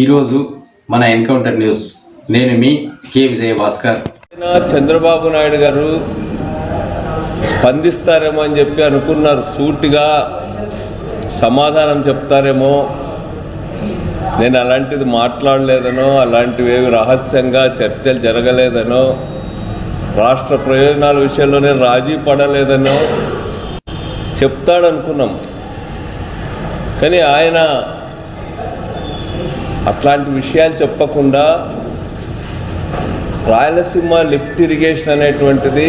ఈరోజు మన encounter news. నేను మీ కే విజయ భాస్కర్ చంద్రబాబు నాయుడు గారు స్పందిస్తారేమో అని చెప్పి అనుకున్నారు. సూటిగా సమాధానం చెప్తారేమో. నేను అలాంటిది మాట్లాడలేదనో అలాంటివి ఏవి రహస్యంగా చర్చలు జరగలేదనో రాష్ట్ర ప్రయోజనాల విషయంలో నేను రాజీ పడలేదనో చెప్తాడనుకున్నాం. కానీ ఆయన అట్లాంటి విషయాలు చెప్పకుండా రాయలసీమ లిఫ్ట్ ఇరిగేషన్ అనేటువంటిది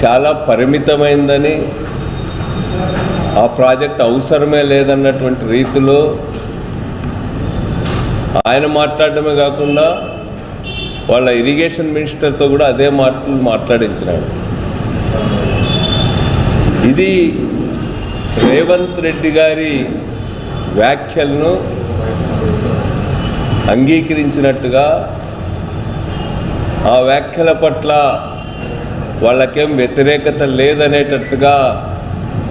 చాలా పరిమితమైందని ఆ ప్రాజెక్ట్ అవసరమే లేదన్నటువంటి రీతిలో ఆయన మాట్లాడటమే కాకుండా వాళ్ళ ఇరిగేషన్ మినిస్టర్తో కూడా అదే మాటలు మాట్లాడించినాడు. ఇది రేవంత్ రెడ్డి గారి వ్యాఖ్యలను అంగీకరించినట్టుగా ఆ వ్యాఖ్యల పట్ల వాళ్ళకేం వ్యతిరేకత లేదనేటట్టుగా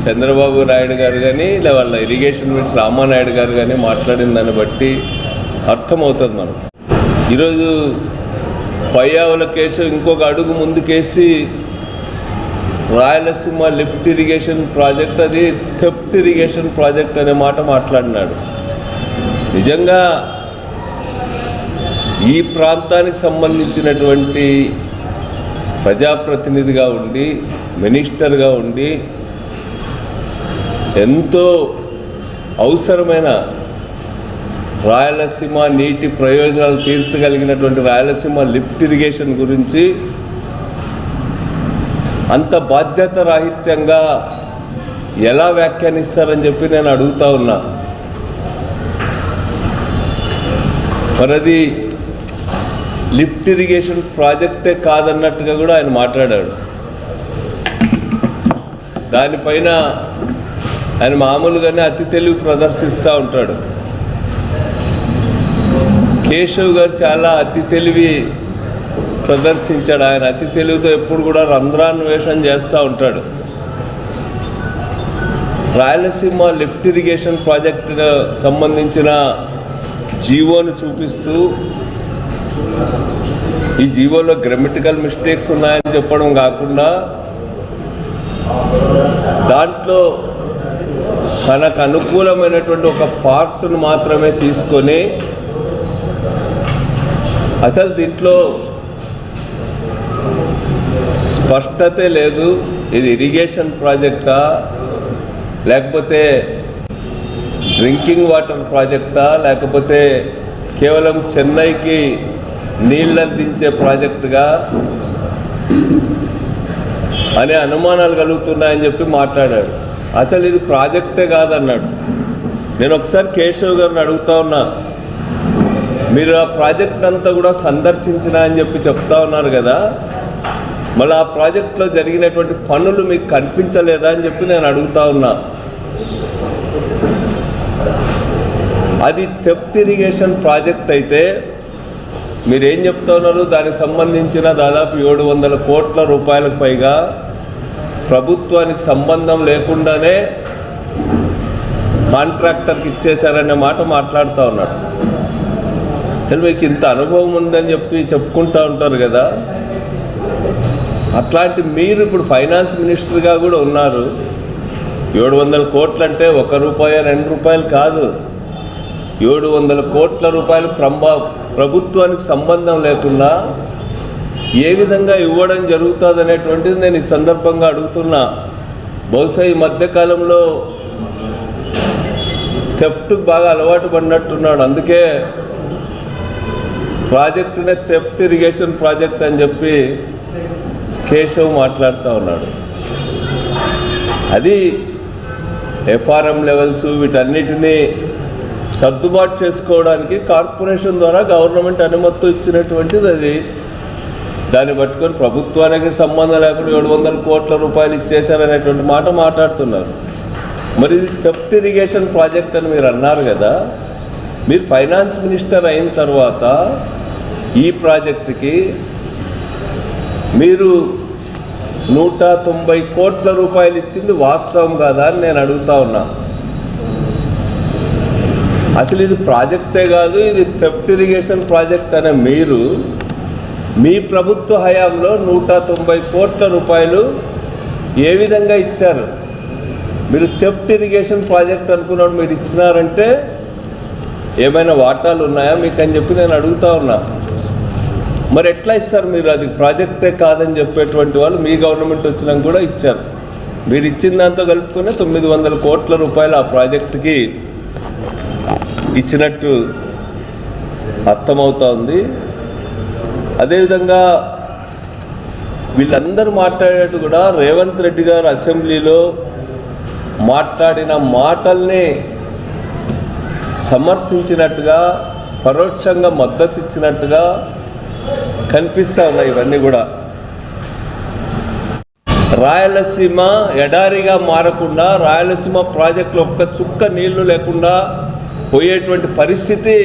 చంద్రబాబు నాయుడు గారు కానీ లేదా వాళ్ళ ఇరిగేషన్ మినిస్టర్ రామానాయుడు గారు కానీ మాట్లాడిన దాన్ని బట్టి అర్థమవుతుంది మనం ఈరోజు పయ్యావుల కేసు ఇంకొక అడుగు ముందుకేసి రాయలసీమ లిఫ్ట్ ఇరిగేషన్ ప్రాజెక్ట్ అది థెఫ్ట్ ఇరిగేషన్ ప్రాజెక్ట్ అనే మాట మాట్లాడినాడు. నిజంగా ఈ ప్రాంతానికి సంబంధించినటువంటి ప్రజాప్రతినిధిగా ఉండి మినిస్టర్గా ఉండి ఎంతో అవసరమైన రాయలసీమ నీటి ప్రయోజనాలు తీర్చగలిగినటువంటి రాయలసీమ లిఫ్ట్ ఇరిగేషన్ గురించి అంత బాధ్యత రాహిత్యంగా ఎలా వ్యాఖ్యానిస్తారని చెప్పి నేను అడుగుతా ఉన్నా. మరి అది లిఫ్ట్ ఇరిగేషన్ ప్రాజెక్టే కాదన్నట్టుగా కూడా ఆయన మాట్లాడాడు. దానిపైన ఆయన మామూలుగానే అతి తెలివి ప్రదర్శిస్తూ ఉంటాడు. కేశవ్ గారు చాలా అతి తెలివి ప్రదర్శించాడు. ఆయన అతి తెలివితో ఎప్పుడు కూడా రంధ్రాన్వేషణ చేస్తూ ఉంటాడు. రాయలసీమ లిఫ్ట్ ఇరిగేషన్ ప్రాజెక్టుకు సంబంధించిన జీవోను చూపిస్తూ ఈ జీవోలో గ్రామటికల్ మిస్టేక్స్ ఉన్నాయని చెప్పడం కాకుండా దాంట్లో తనకు అనుకూలమైనటువంటి ఒక పార్ట్ను మాత్రమే తీసుకొని అసలు దీంట్లో స్పష్టతే లేదు. ఇది ఇరిగేషన్ ప్రాజెక్టా లేకపోతే డ్రింకింగ్ వాటర్ ప్రాజెక్టా లేకపోతే కేవలం చెన్నైకి నీళ్ళు అందించే ప్రాజెక్టుగా అనే అనుమానాలు కలుగుతున్నాయని చెప్పి మాట్లాడాడు. అసలు ఇది ప్రాజెక్టే కాదన్నాడు. నేను ఒకసారి కేశవ్ గారిని అడుగుతా ఉన్నా మీరు ఆ ప్రాజెక్ట్ అంతా కూడా సందర్శించిన అని చెప్పి చెప్తా ఉన్నారు కదా మళ్ళీ ఆ ప్రాజెక్ట్లో జరిగినటువంటి పనులు మీకు కనిపించలేదా అని చెప్పి నేను అడుగుతా ఉన్నా. అది టెప్త్ ఇరిగేషన్ ప్రాజెక్ట్ అయితే మీరేం చెప్తా దానికి సంబంధించిన దాదాపు ఏడు వందల కోట్ల రూపాయలకు పైగా ప్రభుత్వానికి సంబంధం లేకుండానే కాంట్రాక్టర్కి ఇచ్చేశారనే మాట మాట్లాడుతూ ఉన్నాడు. అసలు మీకు ఇంత అనుభవం ఉందని చెప్పి చెప్పుకుంటూ ఉంటారు కదా. అట్లాంటి మీరు ఇప్పుడు ఫైనాన్స్ మినిస్టర్గా కూడా ఉన్నారు. ఏడు వందల కోట్లు అంటే ఒక రూపాయి రెండు రూపాయలు కాదు. ఏడు వందల కోట్ల రూపాయలు ప్రభా ప్రభుత్వానికి సంబంధం లేకుండా ఏ విధంగా ఇవ్వడం జరుగుతుంది అనేటువంటిది నేను ఈ సందర్భంగా అడుగుతున్నా. బహుశా ఈ మధ్యకాలంలో థెఫ్ట్ బాగా అలవాటు పడినట్టున్నాడు. అందుకే ప్రాజెక్టునే థెఫ్ట్ ఇరిగేషన్ ప్రాజెక్ట్ అని చెప్పి కేశవ్ మాట్లాడుతూ ఉన్నాడు. అది ఎఫ్ఆర్ఎం లెవెల్స్ వీటన్నిటినీ సర్దుబాటు చేసుకోవడానికి కార్పొరేషన్ ద్వారా గవర్నమెంట్ అనుమతి ఇచ్చినటువంటిది అది. దాన్ని పట్టుకొని ప్రభుత్వానికి సంబంధం లేకుండా ఏడు వందల కోట్ల రూపాయలు ఇచ్చేశారనేటువంటి మాట మాట్లాడుతున్నారు. మరి టెప్ట్ ఇరిగేషన్ ప్రాజెక్ట్ అని మీరు అన్నారు కదా. మీరు ఫైనాన్స్ మినిస్టర్ అయిన తర్వాత ఈ ప్రాజెక్టుకి మీరు నూట తొంభై కోట్ల రూపాయలు ఇచ్చింది వాస్తవం కాదా అని నేను అడుగుతా ఉన్నాను అసలు ఇది ప్రాజెక్టే కాదు ఇది థెఫ్ట్ ఇరిగేషన్ ప్రాజెక్ట్ అనే మీరు మీ ప్రభుత్వ హయాంలో నూట తొంభై కోట్ల రూపాయలు ఏ విధంగా ఇచ్చారు? మీరు థెఫ్ట్ ఇరిగేషన్ ప్రాజెక్ట్ అనుకున్నాడు మీరు ఇచ్చినారంటే ఏమైనా వాటాలు ఉన్నాయా? మీకు అని చెప్పి నేను అడుగుతా ఉన్నా. మరి ఎట్లా ఇస్తారు మీరు? అది ప్రాజెక్టే కాదని చెప్పేటువంటి వాళ్ళు మీ గవర్నమెంట్ వచ్చినాక కూడా ఇచ్చారు. మీరు ఇచ్చిన దాంతో కలుపుకునే తొమ్మిది వందల కోట్ల రూపాయలు ఆ ప్రాజెక్టుకి ఇచ్చినట్టు అర్థమవుతా ఉంది. అదేవిధంగా వీళ్ళందరూ మాట్లాడేట్టు కూడా రేవంత్ రెడ్డి గారు అసెంబ్లీలో మాట్లాడిన మాటల్ని సమర్థించినట్టుగా పరోక్షంగా మద్దతు ఇచ్చినట్టుగా కనిపిస్తూ ఉన్నాయి ఇవన్నీ కూడా. రాయలసీమ ఎడారిగా మారకుండా రాయలసీమ ప్రాజెక్టులో ఒక్క చుక్క నీళ్ళు లేకుండా పోయేటువంటి పరిస్థితి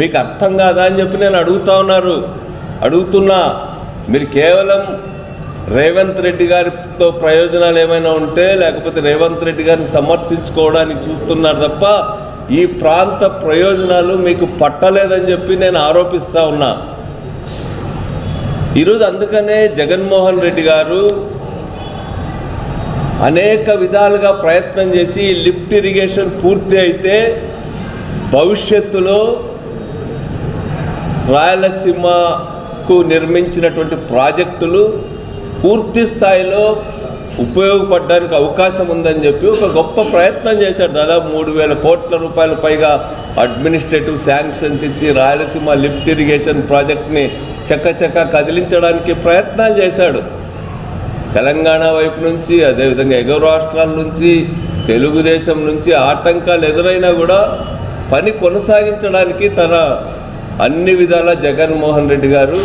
మీకు అర్థం కాదా అని చెప్పి నేను అడుగుతా ఉన్నారు. అడుగుతున్నా మీరు కేవలం రేవంత్ రెడ్డి గారితో ప్రయోజనాలు ఏమైనా ఉంటే లేకపోతే రేవంత్ రెడ్డి గారిని సమర్థించుకోవడానికి చూస్తున్నారు తప్ప ఈ ప్రాంత ప్రయోజనాలు మీకు పట్టలేదని చెప్పి నేను ఆరోపిస్తా ఉన్నా. ఈరోజు అందుకనే జగన్మోహన్ రెడ్డి గారు అనేక విధాలుగా ప్రయత్నం చేసి లిఫ్ట్ ఇరిగేషన్ పూర్తి అయితే భవిష్యత్తులో రాయలసీమకు నిర్మించినటువంటి ప్రాజెక్టులు పూర్తి స్థాయిలో ఉపయోగపడడానికి అవకాశం ఉందని చెప్పి ఒక గొప్ప ప్రయత్నం చేశాడు దాదాపు మూడు వేల కోట్ల రూపాయల పైగా అడ్మినిస్ట్రేటివ్ శాంక్షన్స్ ఇచ్చి రాయలసీమ లిఫ్ట్ ఇరిగేషన్ ప్రాజెక్ట్ని చక్కచక్క కదిలించడానికి ప్రయత్నాలు చేశాడు. తెలంగాణ వైపు నుంచి అదేవిధంగా ఎగువ రాష్ట్రాల నుంచి తెలుగుదేశం నుంచి ఆటంకాలు ఎదురైనా కూడా పని కొనసాగించడానికి తన అన్ని విధాల జగన్మోహన్ రెడ్డి గారు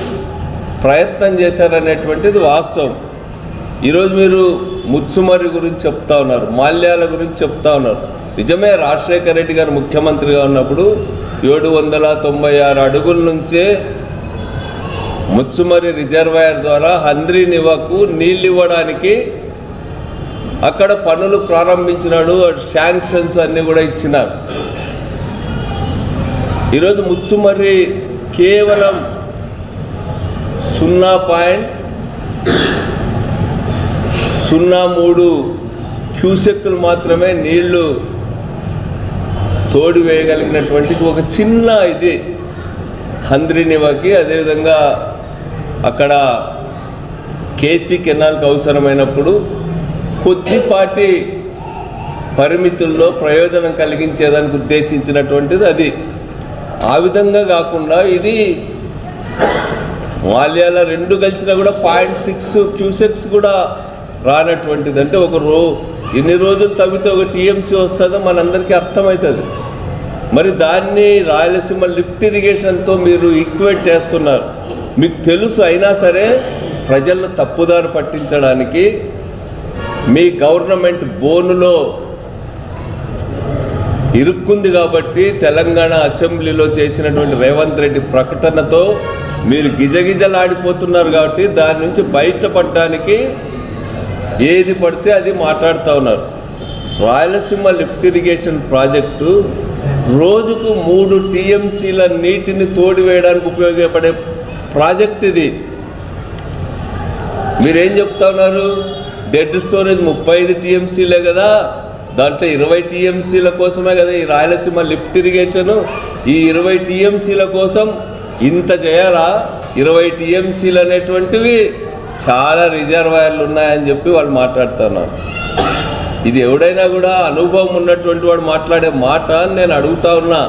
ప్రయత్నం చేశారనేటువంటిది వాస్తవం. ఈరోజు మీరు ముచ్చుమరి గురించి చెప్తా ఉన్నారు మాల్యాల గురించి చెప్తా ఉన్నారు. నిజమే రాజశేఖర రెడ్డి గారు ముఖ్యమంత్రిగా ఉన్నప్పుడు ఏడు వందల తొంభై ఆరు అడుగుల నుంచే ముచ్చుమరి రిజర్వాయర్ ద్వారా హంద్రీ నివకు నీళ్ళు ఇవ్వడానికి అక్కడ పనులు ప్రారంభించినాడు శాంక్షన్స్ అన్నీ కూడా ఇచ్చినారు. ఈరోజు ముచ్చుమర్రి కేవలం సున్నా పాయింట్ సున్నా మూడు క్యూసెక్కులు మాత్రమే నీళ్ళు తోడి వేయగలిగినటువంటి ఒక చిన్న ఇది హంద్రినివకి అదేవిధంగా అక్కడ కేసీ కెనాల్కి అవసరమైనప్పుడు కొద్దిపాటి పరిమితుల్లో ప్రయోజనం కలిగించేదానికి ఉద్దేశించినటువంటిది అది. ఆ విధంగా కాకుండా ఇది మాల్యాల రెండు కలిసినా కూడా పాయింట్ సిక్స్ క్యూసెక్స్ కూడా రానటువంటిది అంటే ఒక రో ఎన్ని రోజులు తవ్వితే ఒక టీఎంసీ వస్తుందో మనందరికీ అర్థమవుతుంది. మరి దాన్ని రాయలసీమ లిఫ్ట్ ఇరిగేషన్తో మీరు ఈక్వేట్ చేస్తున్నారు. మీకు తెలుసు అయినా సరే ప్రజలను తప్పుదారి పట్టించడానికి మీ గవర్నమెంట్ బోనులో ఇరుక్కుంది కాబట్టి తెలంగాణ అసెంబ్లీలో చేసినటువంటి రేవంత్ రెడ్డి ప్రకటనతో మీరు గిజగిజలాడిపోతున్నారు కాబట్టి దాని నుంచి బయటపడడానికి ఏది పడితే అది మాట్లాడుతూ ఉన్నారు. రాయలసీమ లిఫ్ట్ ఇరిగేషన్ ప్రాజెక్టు రోజుకు మూడు టీఎంసీల నీటిని తోడివేయడానికి ఉపయోగపడే ప్రాజెక్ట్ ఇది. మీరేం చెప్తా ఉన్నారు? డెడ్ స్టోరేజ్ ముప్పై ఐదు టీఎంసీలే కదా. దాంట్లో ఇరవై టీఎంసీల కోసమే కదా ఈ రాయలసీమ లిఫ్ట్ ఇరిగేషన్. ఈ ఇరవై టీఎంసీల కోసం ఇంత చేయాలా? ఇరవై టీఎంసీలు అనేటువంటివి చాలా రిజర్వాయర్లు ఉన్నాయని చెప్పి వాళ్ళు మాట్లాడుతున్నారు. ఇది ఎవడైనా కూడా అనుభవం ఉన్నటువంటి వాడు మాట్లాడే మాట అని నేను అడుగుతా ఉన్నా.